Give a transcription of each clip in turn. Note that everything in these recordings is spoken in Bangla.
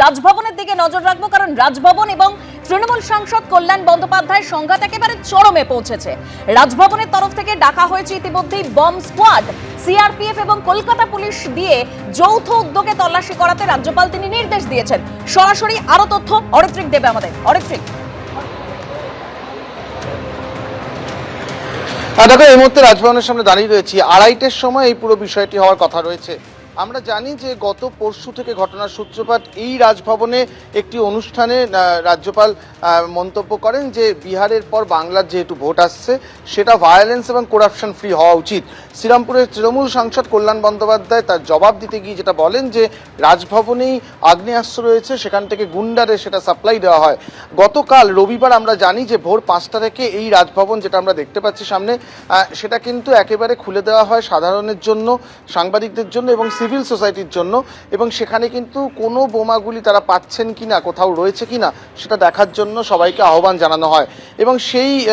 রাজভবনের দিকে নজর রাখব, কারণ রাজভবন এবং তৃণমূল সাংসদ কল্যাণ বন্দ্যোপাধ্যায়ের সংঘাত একেবারে চরমে পৌঁছেছে। রাজভবনের তরফ থেকে ডাকা হয়েছে ইতিমধ্যেই বম স্কোয়াড। সিআরপিএফ এবং কলকাতা পুলিশ দিয়ে যৌথ উদ্যোগে তল্লাশি করাতে রাজ্যপাল তিনি নির্দেশ দিয়েছেন। সরাসরি আরও তথ্য অরিত্রিক দেবে আমাদের। অরিত্রিক। আর দেখো, এই মুহূর্তে রাজভবনের সামনে দাঁড়িয়ে রয়েছি। আড়াইটের সময় এই পুরো বিষয়টি হওয়ার কথা রয়েছে। আমরা জানি যে গত পরশু থেকে ঘটনার সূত্রপাত এই রাজভবনে একটি অনুষ্ঠানে রাজ্যপাল মন্তব্য করেন যে বিহারের পর বাংলার যেহেতু ভোট আসছে, সেটা ভায়োলেন্স এবং করাপশন ফ্রি হওয়া উচিত। শ্রীরামপুরের তৃণমূল সাংসদ কল্যাণ বন্দ্যোপাধ্যায় তার জবাব দিতে গিয়ে যেটা বলেন যে রাজভবনেই আগ্নেয়াস্ত্র রয়েছে, সেখান থেকে গুন্ডারে সেটা সাপ্লাই দেওয়া হয়। গতকাল রবিবার আমরা জানি যে ভোর পাঁচটা থেকে এই রাজভবন যেটা আমরা দেখতে পাচ্ছি সামনে সেটা কিন্তু একেবারে খুলে দেওয়া হয় সাধারণের জন্য, সাংবাদিকদের জন্য এবং সিভিল সোসাইটির জন্য, এবং সেখানে কিন্তু কোনো বোমাগুলি তারা পাচ্ছেন কি না কোথাও রয়েছে কি না সেটা দেখার জন্য সবাইকে আহ্বান জানানো হয়। এবং সেই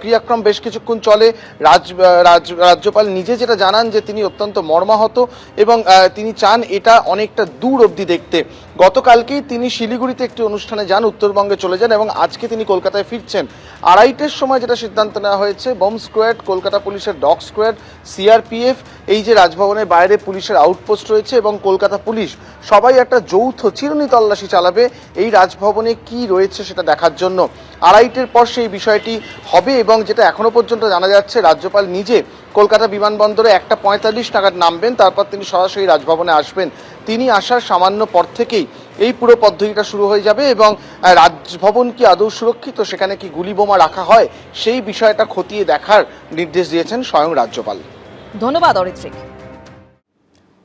ক্রিয়াক্রম বেশ কিছুক্ষণ চলে। রাজ, রাজ- রাজ্যপাল নিজে যেটা জানান যে তিনি অত্যন্ত মর্মাহত, এবং তিনি চান এটা অনেকটা দূর অবধি দেখতে। গতকালকেই তিনি শিলিগুড়িতে একটি অনুষ্ঠানে যান, উত্তরবঙ্গে চলে যান, এবং আজকে তিনি কলকাতায় ফিরছেন। আড়াইটের সময় যেটা সিদ্ধান্ত নেওয়া হয়েছে, বম স্কোয়াড, কলকাতা পুলিশের ডগ স্কোয়াড, সিআরপিএফ, এই যে রাজভবনের বাইরে পুলিশের আউটপোস্ট রয়েছে এবং কলকাতা পুলিশ সবাই একটা যৌথ চিরুনি তল্লাশি চালাবে। এই রাজভবনে কি রয়েছে সেটা দেখার জন্য। আড়াইটের পর সেই বিষয়টি হবে এবং যেটা এখনও পর্যন্ত জানা যাচ্ছে, রাজ্যপাল নিজে কলকাতা বিমানবন্দরে একটা পঁয়তাল্লিশ নাগাদ নামবেন, তারপর তিনি সরাসরি রাজভবনে আসবেন। তিনি আসার সামান্য পর থেকেই এই পুরো পদ্ধতিটা শুরু হয়ে যাবে এবং রাজভবন কি আদৌ সুরক্ষিত, সেখানে কি গুলি বোমা রাখা হয়, সেই বিষয়টা খতিয়ে দেখার নির্দেশ দিয়েছেন স্বয়ং রাজ্যপাল। ধন্যবাদ অরিত্রিক।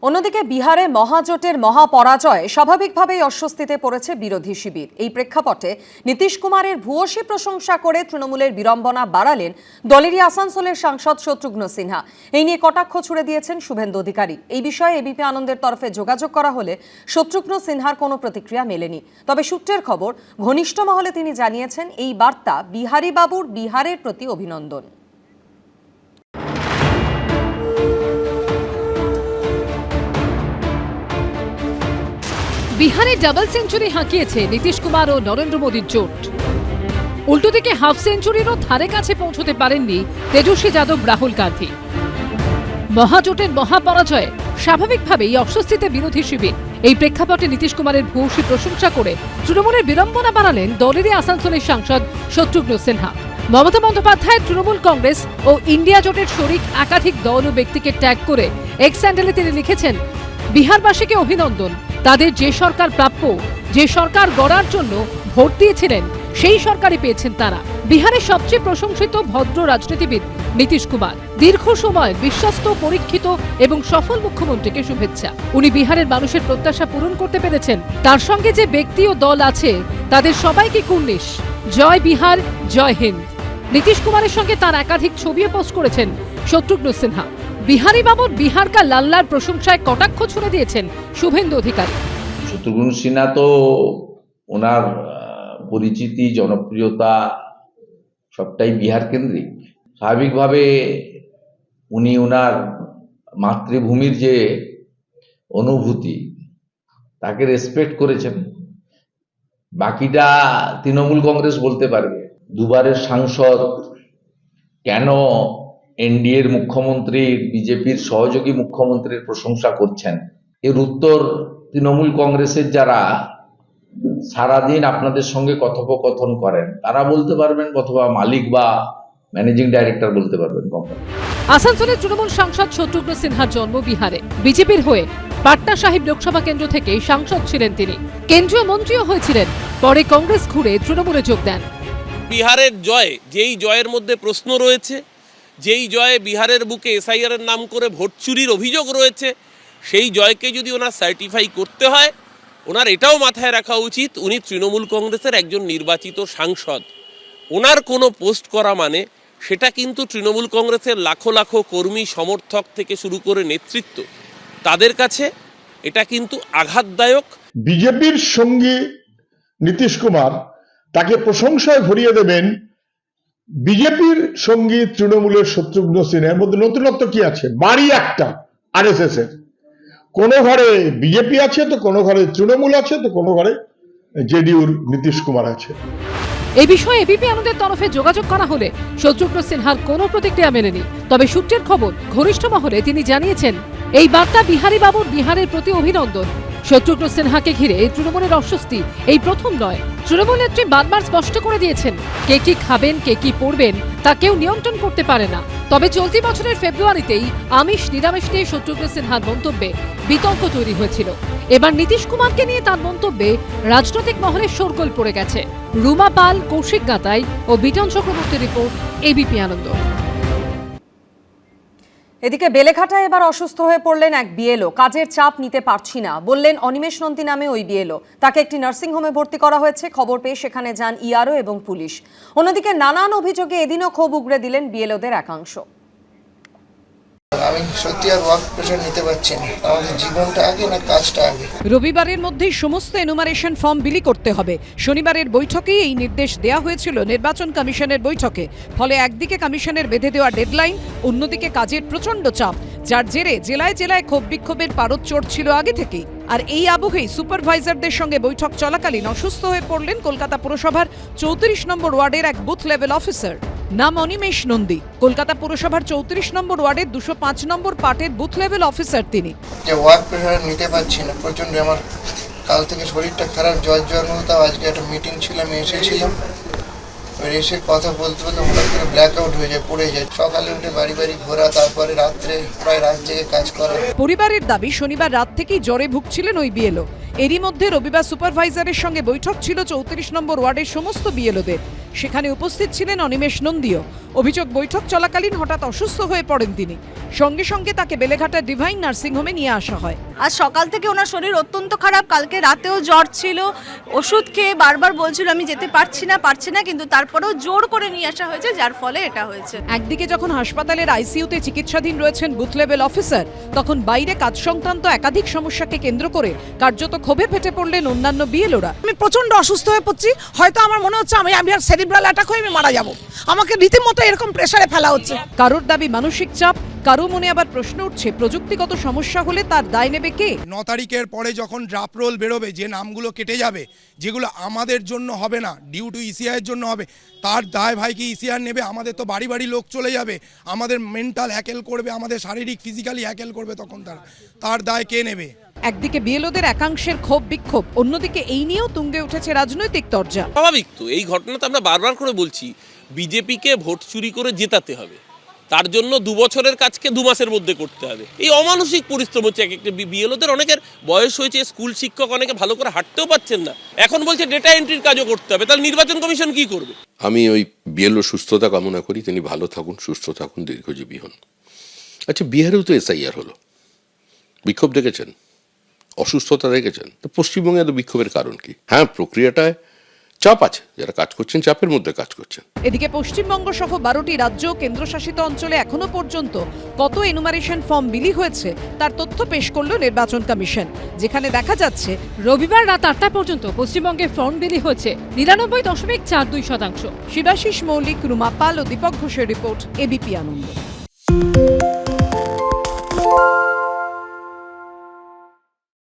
অন্যদিকে বিহারে মহাজোটের মহাপরাজয় স্বাভাবিকভাবেই অস্বস্তিতে পড়েছে বিরোধী শিবির। এই প্রেক্ষাপটে নীতিশ কুমারের ভূয়সী প্রশংসা করে তৃণমূলের বিড়ম্বনা বাড়ালেন দলেরই আসানসোলের সাংসদ শত্রুঘ্ন সিনহা। এই নিয়ে কটাক্ষ ছুড়ে দিয়েছেন শুভেন্দু অধিকারী। এই বিষয়ে এবিপি আনন্দের তরফে যোগাযোগ করা হলে শত্রুঘ্ন সিনহার কোনো প্রতিক্রিয়া মেলেনি। তবে সূত্রের খবর, ঘনিষ্ঠ মহলে তিনি জানিয়েছেন, এই বার্তা বিহারী বাবুর বিহারের প্রতি অভিনন্দন। বিহারে ডাবল সেঞ্চুরি হাঁকিয়েছে নীতিশ কুমার ও নরেন্দ্র মোদীর জোট। উল্টো দিকে হাফ সেঞ্চুরিরও ধারে কাছে পৌঁছতে পারেননি তেজস্বী যাদব রাহুল গান্ধী। মহাজোটের মহাপরাজয়ে স্বাভাবিকভাবেই অস্বস্তিতে বিরোধী শিবির। এই প্রেক্ষাপটে নীতিশ কুমারের ভূয়সী প্রশংসা করে তৃণমূলের বিড়ম্বনা বাড়ালেন দলেরই আসানসোলের সাংসদ শত্রুঘ্ন সিনহা। মমতা বন্দ্যোপাধ্যায়, তৃণমূল কংগ্রেস ও ইন্ডিয়া জোটের শরিক একাধিক দল ও ব্যক্তিকে ট্যাগ করে এক্স স্যান্ডেলে তিনি লিখেছেন, বিহারবাসীকে অভিনন্দন। তাদের যে সরকার প্রাপ্য, যে সরকার গড়ার জন্য ভোট দিয়েছিলেন, সেই সরকারই পেয়েছেন তারা। বিহারের সবচেয়ে প্রশংসিত ভদ্র রাজনীতিবিদ নীতিশ কুমার। দীর্ঘ সময় বিশ্বস্ত, পরীক্ষিত এবং সফল মুখ্যমন্ত্রীকে শুভেচ্ছা। উনি বিহারের মানুষের প্রত্যাশা পূরণ করতে পেরেছেন। তার সঙ্গে যে ব্যক্তি ও দল আছে, তাদের সবাইকে কুর্নিশ। জয় বিহার, জয় হিন্দ। নীতিশ কুমারের সঙ্গে তার একাধিক ছবিও পোস্ট করেছেন শত্রুঘ্ন সিনহা। বিহারি বাবুর বিহারকা লাল্লার প্রশংসায় কটাক্ষ ছুড়ে দিয়েছেন শুভেন্দু অধিকারী। শত্রুঘ্ন সিনহা তো ওনার পরিচিতি, জনপ্রিয়তা সবটাই বিহার কেন্দ্রিক। স্বাভাবিকভাবে উনি ওনার মাতৃভূমির যে অনুভূতি, তাকে রেসপেক্ট করেছেন। বাকিটা তৃণমূল কংগ্রেস বলতে পারবে। দুবারের সাংসদ কেন এনডিএর মুখ্যমন্ত্রী বিজেপির সহযোগী মুখ্যমন্ত্রীর প্রশংসা করছেন। এর উত্তর তৃণমূল কংগ্রেসের যারা সারাদিন আপনাদের সঙ্গে কথোপকথন করেন তারা বলতে পারবেন অথবা মালিক বা ম্যানেজিং ডাইরেক্টর বলতে পারবেন কোম্পানি। আসানসোলের তৃণমূল সাংসদ শত্রুঘ্ন সিনহার জন্ম বিহারে। বিজেপির হয়ে পাটনা সাহিব লোকসভা কেন্দ্র থেকে সাংসদ ছিলেন তিনি। কেন্দ্রীয় মন্ত্রীও হয়েছিলেন। পরে কংগ্রেস ঘুরে তৃণমূলে যোগ দেন। বিহারের জয় যেই জয়ের মধ্যে প্রশ্ন রয়েছে যেই জয়ে বিহারের বুকে এসআইআর নাম করে ভোট চুরির অভিযোগ রয়েছে, সেই জয়কে যদি ওনার সার্টিফাই করতে হয়, ওনার এটাও মাথায় রাখা উচিত, উনি তৃণমূল কংগ্রেসের একজন নির্বাচিত সাংসদ। ওনার কোনো পোস্ট করা মানে সেটা কিন্তু তৃণমূল কংগ্রেসের লাখো লাখো কর্মী, সমর্থক থেকে শুরু করে নেতৃত্ব। তাদের কাছে এটা কিন্তু আঘাতদায়ক। বিজেপির সঙ্গী নীতিশ কুমার তাকে প্রশংসায় ভরিয়ে দেবেন বিজেপির সঙ্গী তৃণমূলের শত্রুঘ্ন সিনহার মধ্যে নতুনত্ব কি আছে? বাড়ি একটা, আরএসএস এর। কোনো ঘরে বিজেপি আছে তো, কোনো ঘরে তৃণমূল আছে তো, কোনো ঘরে জেডিউর নীতিশ কুমার আছে। এই বিষয়ে এবিপি আনন্দের তরফে যোগাযোগ করা হলে শত্রুঘ্ন সিনহার কোনো প্রতিক্রিয়া মেলেনি। তবে সূত্রের খবর, ঘনিষ্ঠ মহলে তিনি জানিয়েছেন, এই বার্তা বিহারী বাবুর বিহারের প্রতি অভিনন্দন। শত্রুঘ্ন সিনহাকে ঘিরে তৃণমূলের অস্বস্তি এই প্রথম নয়। তৃণমূল নেত্রী বারবার স্পষ্ট করে দিয়েছেন, কে কি খাবেন, কে কি পড়বেন, তা কেউ নিয়ন্ত্রণ করতে পারে না। তবে চলতি বছরের ফেব্রুয়ারিতেই আমিষ নিরামিষ নিয়ে শত্রুঘ্ন সিনহার মন্তব্যে বিতর্ক তৈরি হয়েছিল। এবার নীতিশ কুমারকে নিয়ে তার মন্তব্যে রাজনৈতিক মহলে শোরগোল পড়ে গেছে। রুমা পাল, কৌশিক গাতাই ও বিটন চক্রবর্তী রিপোর্ট এবিপি আনন্দ। এদিকে বেলেঘাটায় এবার অসুস্থ হয়ে পড়লেন এক বিএলও। কাজের চাপ নিতে পারছি না, বললেন অনিমেষ নন্দী নামে ওই বিএলও। তাকে একটি নার্সিংহোমে ভর্তি করা হয়েছে, খবর পেয়ে সেখানে যান ইআরও এবং পুলিশ। অন্যদিকে নানান অভিযোগে এদিনও ক্ষোভ উগড়ে দিলেন বিএলওদের একাংশ। রবিবারের মধ্যেই সমস্ত এনুমারেশন ফর্ম বিলি করতে হবে। শনিবারের বৈঠকেই এই নির্দেশ দেওয়া হয়েছিল নির্বাচন কমিশনের বৈঠকে। ফলে একদিকে কমিশনের বেঁধে দেওয়া ডেডলাইন অন্যদিকে কাজের প্রচণ্ড চাপ, যার জেরে জেলায় জেলায় ক্ষোভ বিক্ষোভের পারদ চড়ছিল আগে থেকেই। আর এই আবহেই সুপারভাইজারদের সঙ্গে বৈঠক চলাকালীন অসুস্থ হয়ে পড়লেন কলকাতা পুরসভার চৌত্রিশ নম্বর ওয়ার্ডের এক বুথ লেভেল অফিসার নাম অনিমেষ নন্দী। কলকাতা পুরসভার চৌত্রিশ নম্বর ওয়ার্ডের দুশো পাঁচ নম্বর পার্টের বুথ লেভেল অফিসার তিনি। যে ওয়ার্ক প্রেশার নিতে পারছি না প্রচণ্ড আমার কাল থেকে শরীরটা খারাপ জ্বর জ্বর মতো আজকে একটা মিটিং ছিল আমি এসেছিলাম। এবার এসে কথা বলতে বলতে হঠাৎ করে ব্ল্যাক আউট হয়ে যায় পড়ে যায়। সকালে উঠে বাড়ি বাড়ি ঘোরা তারপরে রাত্রে প্রায় রাত জেগে কাজ করা। পরিবারের দাবি শনিবার রাত থেকেই জ্বরে ভুগছিলেন ওই বিএলও। এরই মধ্যে রবিবার সুপারভাইজারের সঙ্গে বৈঠক ছিল চৌত্রিশ নম্বর ওয়ার্ডের সমস্ত বিএলওদের। সেখানে উপস্থিত ছিলেন অনিমেষ নন্দীও। অভিযোগ বৈঠক চলাকালীন হঠাৎ অসুস্থ হয়ে পড়েন তিনি। সঙ্গে সঙ্গে তাকে বেলেঘাটা ডিভাইন নার্সিংহোমে নিয়ে আসা হয়। আজ সকাল থেকে ওনার শরীর অত্যন্ত খারাপ। কালকে রাতেও জ্বর ছিল। ওষুধ খেয়ে বারবার বলছিল আমি যেতে পারছি না পারছি না। কিন্তু তারপরেও জোর করে নিয়ে আসা হয়েছে যার ফলে এটা হয়েছে। একদিকে যখন হাসপাতালের আইসিইউতে চিকিৎসাধীন রয়েছেন বুথ লেভেল অফিসার তখন বাইরে কাজ সংক্রান্ত একাধিক সমস্যাকে কেন্দ্র করে কার্যত ক্ষোভে ফেটে পড়লেন অন্যান্য বিএলওরা। আমি প্রচণ্ড অসুস্থ হয়ে পড়ছি। হয়তো আমার মনে হচ্ছে আমি আমি আর সেরিব্রাল অ্যাটাক হয়ে আমি মারা যাব। আমাকে রীতিমতো এরকম প্রেসারে ফেলা হচ্ছে। কারোর দাবি মানসিক চাপ কারও মনে আবার প্রশ্ন উঠছে প্রযুক্তিগত সমস্যা হলে তার দায় নেবে কে? ন তারিখের পরে যখন ড্রাফট রোল বেরোবে যে নামগুলো কেটে যাবে যেগুলো আমাদের জন্য হবে না ডিউ টু ইসিআইয়ের জন্য হবে তার দায় ভাই কি ইসিআর নেবে? আমাদের তো বাড়ি বাড়ি লোক চলে যাবে আমাদের মেন্টাল হ্যাকেল করবে আমাদের শারীরিক ফিজিক্যালি হ্যাকেল করবে তখন তারা। তার দায় কে নেবে? একদিকে বিএলওদের একাংশের ক্ষোভ বিক্ষোভ অন্যদিকে এই নিয়েও তুঙ্গে উঠেছে রাজনৈতিক তরজা। স্বাভাবিক তো এই ঘটনা তো আমরা বারবার করে বলছি বিজেপিকে ভোট চুরি করে জেতাতে হবে। তার জন্য দু বছরের কাজকে দু মাসের মধ্যে করতে হবে। এই অমানসিক পরিশ্রম হচ্ছে এক একটা বিএলওদের। অনেকের বয়স হয়েছে, স্কুল শিক্ষক অনেকে ভালো করে হাঁটতেও পাচ্ছেন না। এখন বলছে ডেটা এন্ট্রির কাজও করতে হবে। তাহলে নির্বাচন কমিশন কি করবে? আমি ওই বিএলও সুস্থতা কামনা করি, তিনি ভালো থাকুন, সুস্থ থাকুন, দীর্ঘজীবী হন। আচ্ছা বিহারেও তো এসআইআর হলো। বিক্ষোভ দেখেছেন অসুস্থতা দেখেছেন তো পশ্চিমবঙ্গে এত বিক্ষোভের কারণ কি? হ্যাঁ প্রক্রিয়াটায় চাপ আছে, যারা কাজ করছেন, চাপের মধ্যে কাজ করছেন। এদিকে পশ্চিমবঙ্গ সহ বারোটি রাজ্য কেন্দ্রশাসিত অঞ্চলে এখনও পর্যন্ত কত এনুমারেশন ফর্ম বিলি হয়েছে, তার তথ্য পেশ করল নির্বাচন কমিশন, যেখানে দেখা যাচ্ছে রবিবার রাত আটটা পর্যন্ত পশ্চিমবঙ্গে ফর্ম বিলি হয়েছে, নিরানব্বই দশমিক চার দুই শতাংশ। শিবাশিস মৌলিক, রুমা পাল ও দীপক ঘোষের রিপোর্ট এবিপি আনন্দ।